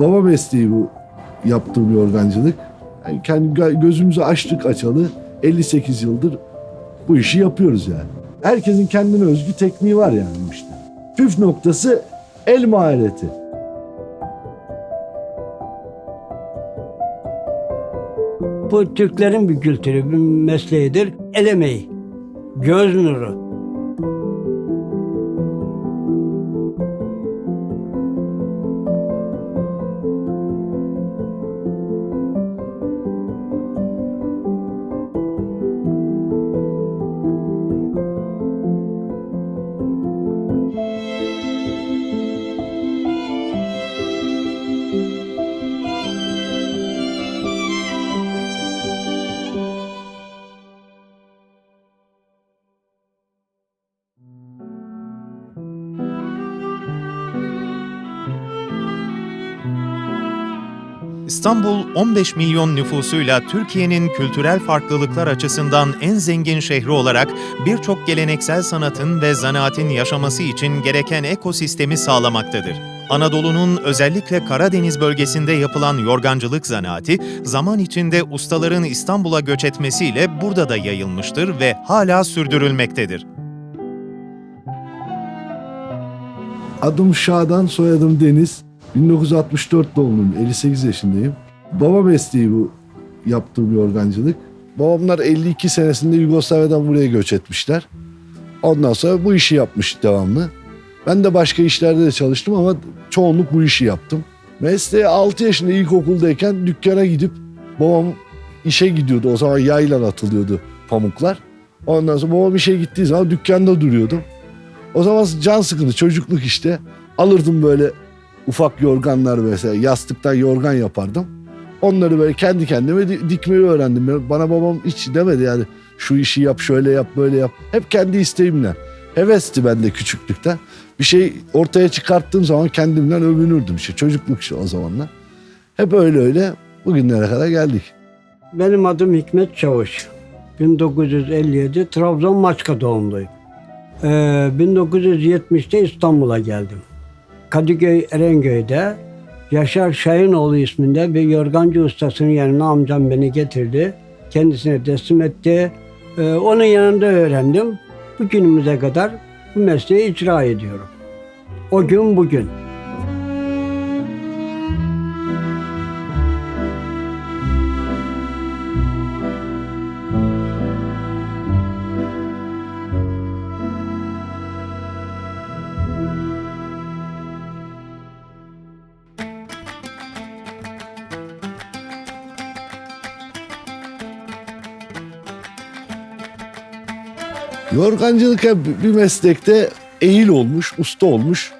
Baba mesleği bu yaptığım yorgancılık. Yani kendi gö- gözümüzü açtık açalı 58 yıldır bu işi yapıyoruz yani. Herkesin kendine özgü tekniği var yani işte. Püf noktası el mahareti. Bu Türklerin bir kültürü, bir mesleğidir. El emeği, göz nuru. İstanbul 15 milyon nüfusuyla Türkiye'nin kültürel farklılıklar açısından en zengin şehri olarak birçok geleneksel sanatın ve zanaatin yaşaması için gereken ekosistemi sağlamaktadır. Anadolu'nun özellikle Karadeniz bölgesinde yapılan yorgancılık zanaati, zaman içinde ustaların İstanbul'a göç etmesiyle burada da yayılmıştır ve hala sürdürülmektedir. Adım Şadan, soyadım Deniz. 1964 doğumluyum, 58 yaşındayım. Baba mesleği bu yaptığım yorgancılık. Babamlar 52 senesinde Yugoslavya'dan buraya göç etmişler. Ondan sonra bu işi yapmış devamlı. Ben de başka işlerde de çalıştım ama çoğunluk bu işi yaptım. Mesleğe 6 yaşında ilkokuldayken dükkana gidip babam işe gidiyordu. O zaman yayla atılıyordu pamuklar. Ondan sonra babam işe gittiği zaman dükkanda duruyordum. O zaman can sıkıntı çocukluk işte. Alırdım böyle ufak yorganlar mesela yastıktan yorgan yapardım. Onları böyle kendi kendime di- dikmeyi öğrendim. Bana babam hiç demedi yani şu işi yap şöyle yap böyle yap. Hep kendi isteğimle. Hevesti bende küçüklükten. Bir şey ortaya çıkarttığım zaman kendimden övünürdüm işte çocukluk işte o zamanlar. Hep öyle öyle bugünlere kadar geldik. Benim adım Hikmet Çavuş. 1957 Trabzon Maçka doğumluyum. Ee, 1970'te İstanbul'a geldim. Kadıköy Erengöy'de Yaşar Şahinoğlu isminde bir yorgancı ustasının yanına amcam beni getirdi. Kendisine teslim etti. Ee, onun yanında öğrendim. Bugünümüze kadar bu mesleği icra ediyorum. O gün bugün. Yorgancılık bir meslekte eğil olmuş, usta olmuş.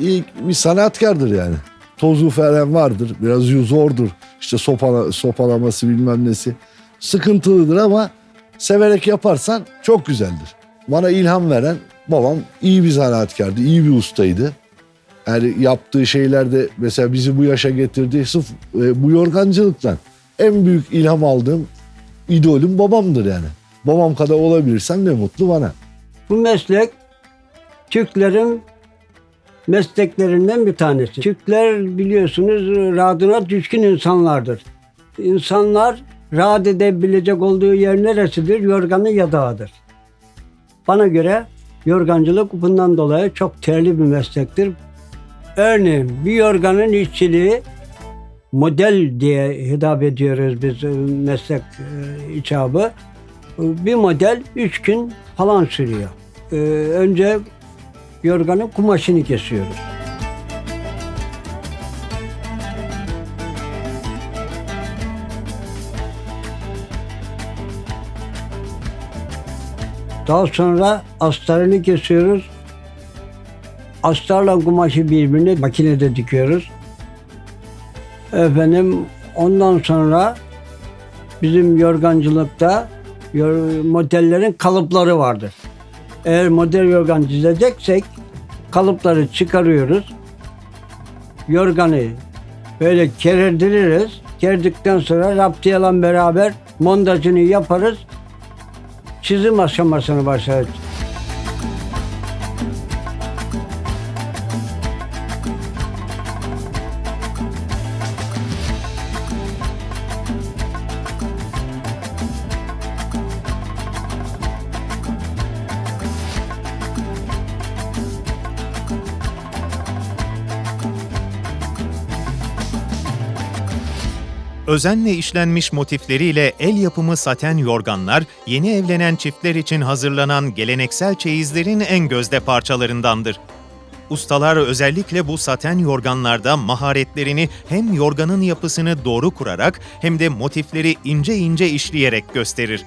İyi bir sanatkardır yani. Tozu falan vardır. Biraz zordur. İşte sopala, sopalaması bilmem nesi. Sıkıntılıdır ama severek yaparsan çok güzeldir. Bana ilham veren babam iyi bir sanatkardı, iyi bir ustaydı. Yani yaptığı şeylerde mesela bizi bu yaşa getirdi. Sırf e, bu yorgancılıktan en büyük ilham aldığım idolüm babamdır yani. Babam kadar olabilirsem ne mutlu bana. Bu meslek Türklerin mesleklerinden bir tanesi. Türkler biliyorsunuz rahatına düşkün insanlardır. İnsanlar rahat edebilecek olduğu yer neresidir? Yorganı yadağıdır. Bana göre yorgancılık bundan dolayı çok değerli bir meslektir. Örneğin bir yorganın işçiliği model diye hitap ediyoruz biz e, meslek e, icabı. Bir model 3 gün falan sürüyor. Ee, önce yorganın kumaşını kesiyoruz. Daha sonra astarını kesiyoruz. Astarla kumaşı birbirine makinede dikiyoruz. Efendim ondan sonra bizim yorgancılıkta yor- modellerin kalıpları vardır. Eğer model yorgan dizeceksek kalıpları çıkarıyoruz. Yorganı böyle kerdiririz. Kerdikten sonra raptiyeyle beraber montajını yaparız. Çizim aşamasını başlarız. Özenle işlenmiş motifleriyle el yapımı saten yorganlar, yeni evlenen çiftler için hazırlanan geleneksel çeyizlerin en gözde parçalarındandır. Ustalar özellikle bu saten yorganlarda maharetlerini hem yorganın yapısını doğru kurarak hem de motifleri ince ince işleyerek gösterir.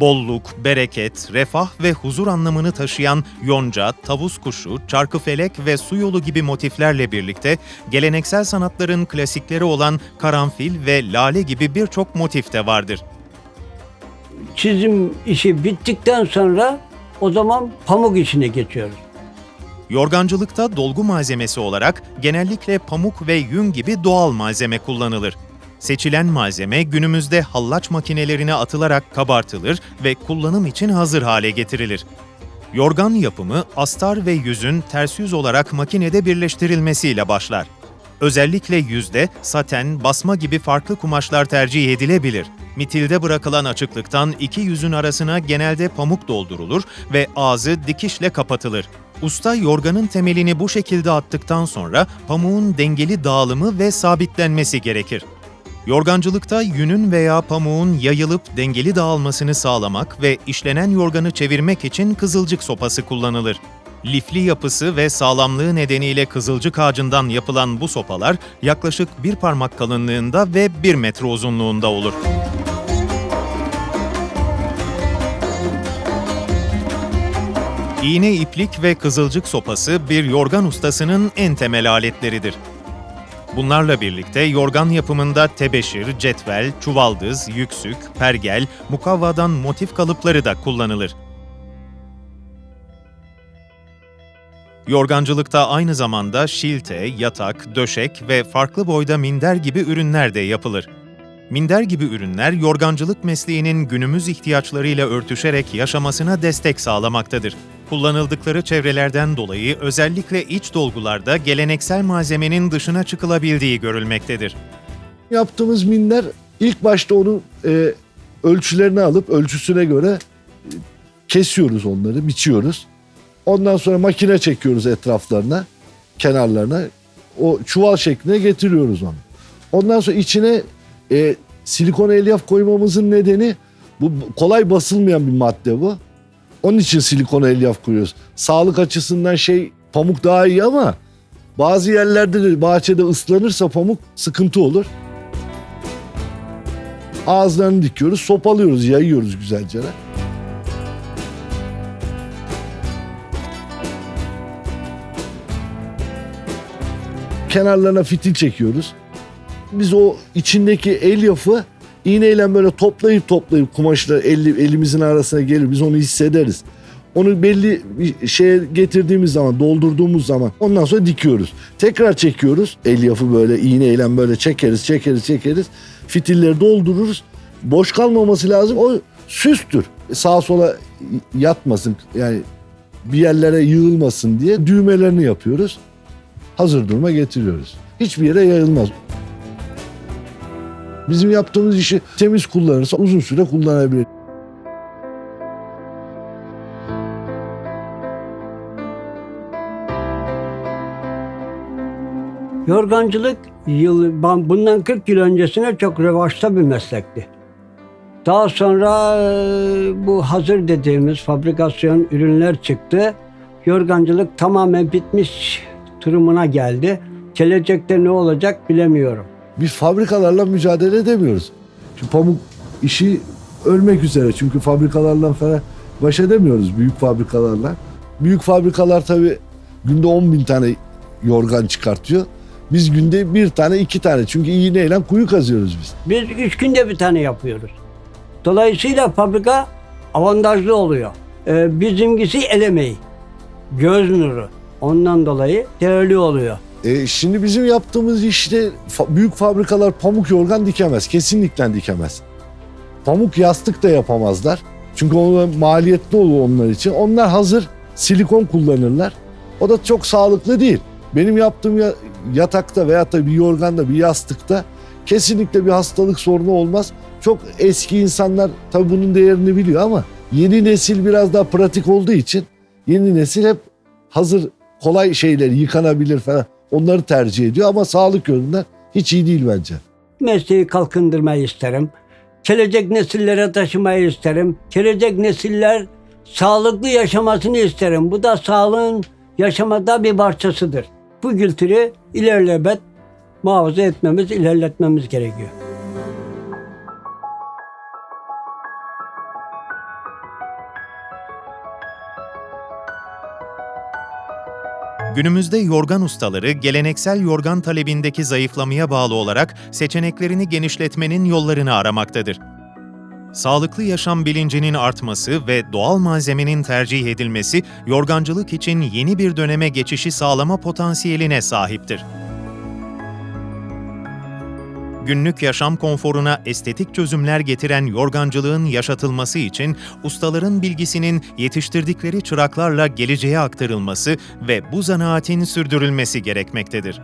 Bolluk, bereket, refah ve huzur anlamını taşıyan yonca, tavus kuşu, çarkıfelek ve su yolu gibi motiflerle birlikte geleneksel sanatların klasikleri olan karanfil ve lale gibi birçok motif de vardır. Çizim işi bittikten sonra o zaman pamuk işine geçiyoruz. Yorgancılıkta dolgu malzemesi olarak genellikle pamuk ve yün gibi doğal malzeme kullanılır. Seçilen malzeme günümüzde hallaç makinelerine atılarak kabartılır ve kullanım için hazır hale getirilir. Yorgan yapımı astar ve yüzün ters yüz olarak makinede birleştirilmesiyle başlar. Özellikle yüzde saten, basma gibi farklı kumaşlar tercih edilebilir. Mitilde bırakılan açıklıktan iki yüzün arasına genelde pamuk doldurulur ve ağzı dikişle kapatılır. Usta yorganın temelini bu şekilde attıktan sonra pamuğun dengeli dağılımı ve sabitlenmesi gerekir. Yorgancılıkta yünün veya pamuğun yayılıp dengeli dağılmasını sağlamak ve işlenen yorganı çevirmek için kızılcık sopası kullanılır. Lifli yapısı ve sağlamlığı nedeniyle kızılcık ağacından yapılan bu sopalar yaklaşık bir parmak kalınlığında ve bir metre uzunluğunda olur. İğne iplik ve kızılcık sopası bir yorgan ustasının en temel aletleridir. Bunlarla birlikte yorgan yapımında tebeşir, cetvel, çuvaldız, yüksük, pergel, mukavvadan motif kalıpları da kullanılır. Yorgancılıkta aynı zamanda şilte, yatak, döşek ve farklı boyda minder gibi ürünler de yapılır. Minder gibi ürünler yorgancılık mesleğinin günümüz ihtiyaçlarıyla örtüşerek yaşamasına destek sağlamaktadır. Kullanıldıkları çevrelerden dolayı özellikle iç dolgularda geleneksel malzemenin dışına çıkılabildiği görülmektedir. Yaptığımız minder ilk başta onun e, ölçülerini alıp ölçüsüne göre e, kesiyoruz onları, biçiyoruz. Ondan sonra makine çekiyoruz etraflarına, kenarlarına. O çuval şekline getiriyoruz onu. Ondan sonra içine e, silikon elyaf koymamızın nedeni bu kolay basılmayan bir madde bu. Onun için silikon elyaf koyuyoruz. Sağlık açısından şey pamuk daha iyi ama bazı yerlerde de bahçede ıslanırsa pamuk sıkıntı olur. Ağızlarını dikiyoruz, sopalıyoruz, yayıyoruz güzelce. Kenarlarına fitil çekiyoruz. Biz o içindeki elyafı iğneyle böyle toplayıp toplayıp kumaşla eli, elimizin arasına gelir. Biz onu hissederiz. Onu belli bir şeye getirdiğimiz zaman, doldurduğumuz zaman ondan sonra dikiyoruz. Tekrar çekiyoruz. Elyafı böyle iğneyle böyle çekeriz, çekeriz, çekeriz. Fitilleri doldururuz. Boş kalmaması lazım. O süstür. Sağa sola yatmasın. Yani bir yerlere yığılmasın diye düğmelerini yapıyoruz. Hazır duruma getiriyoruz. Hiçbir yere yayılmaz. Bizim yaptığımız işi temiz kullanırsa uzun süre kullanabilir. Yorgancılık yıl, bundan 40 yıl öncesine çok revaçta bir meslekti. Daha sonra bu hazır dediğimiz fabrikasyon ürünler çıktı. Yorgancılık tamamen bitmiş durumuna geldi. Gelecekte ne olacak bilemiyorum. Biz fabrikalarla mücadele edemiyoruz. Şu pamuk işi ölmek üzere çünkü fabrikalarla falan baş edemiyoruz büyük fabrikalarla. Büyük fabrikalar tabii günde 10 bin tane yorgan çıkartıyor. Biz günde bir tane iki tane çünkü iğneyle kuyu kazıyoruz biz. Biz üç günde bir tane yapıyoruz. Dolayısıyla fabrika avantajlı oluyor. Ee, bizimkisi el emeği, göz nuru. Ondan dolayı değerli oluyor. E, şimdi bizim yaptığımız işte fa- büyük fabrikalar pamuk yorgan dikemez. Kesinlikle dikemez. Pamuk yastık da yapamazlar. Çünkü o maliyetli olur onlar için. Onlar hazır silikon kullanırlar. O da çok sağlıklı değil. Benim yaptığım ya- yatakta veya da bir yorganda bir yastıkta kesinlikle bir hastalık sorunu olmaz. Çok eski insanlar tabii bunun değerini biliyor ama yeni nesil biraz daha pratik olduğu için yeni nesil hep hazır kolay şeyler yıkanabilir falan onları tercih ediyor ama sağlık yönünden hiç iyi değil bence. mesleği kalkındırmayı isterim. Gelecek nesillere taşımayı isterim. Gelecek nesiller sağlıklı yaşamasını isterim. Bu da sağlığın yaşamada bir parçasıdır. Bu kültürü ilerlemek, muhafaza etmemiz, ilerletmemiz gerekiyor. Günümüzde yorgan ustaları geleneksel yorgan talebindeki zayıflamaya bağlı olarak seçeneklerini genişletmenin yollarını aramaktadır. Sağlıklı yaşam bilincinin artması ve doğal malzemenin tercih edilmesi yorgancılık için yeni bir döneme geçişi sağlama potansiyeline sahiptir. Günlük yaşam konforuna estetik çözümler getiren yorgancılığın yaşatılması için ustaların bilgisinin yetiştirdikleri çıraklarla geleceğe aktarılması ve bu zanaatin sürdürülmesi gerekmektedir.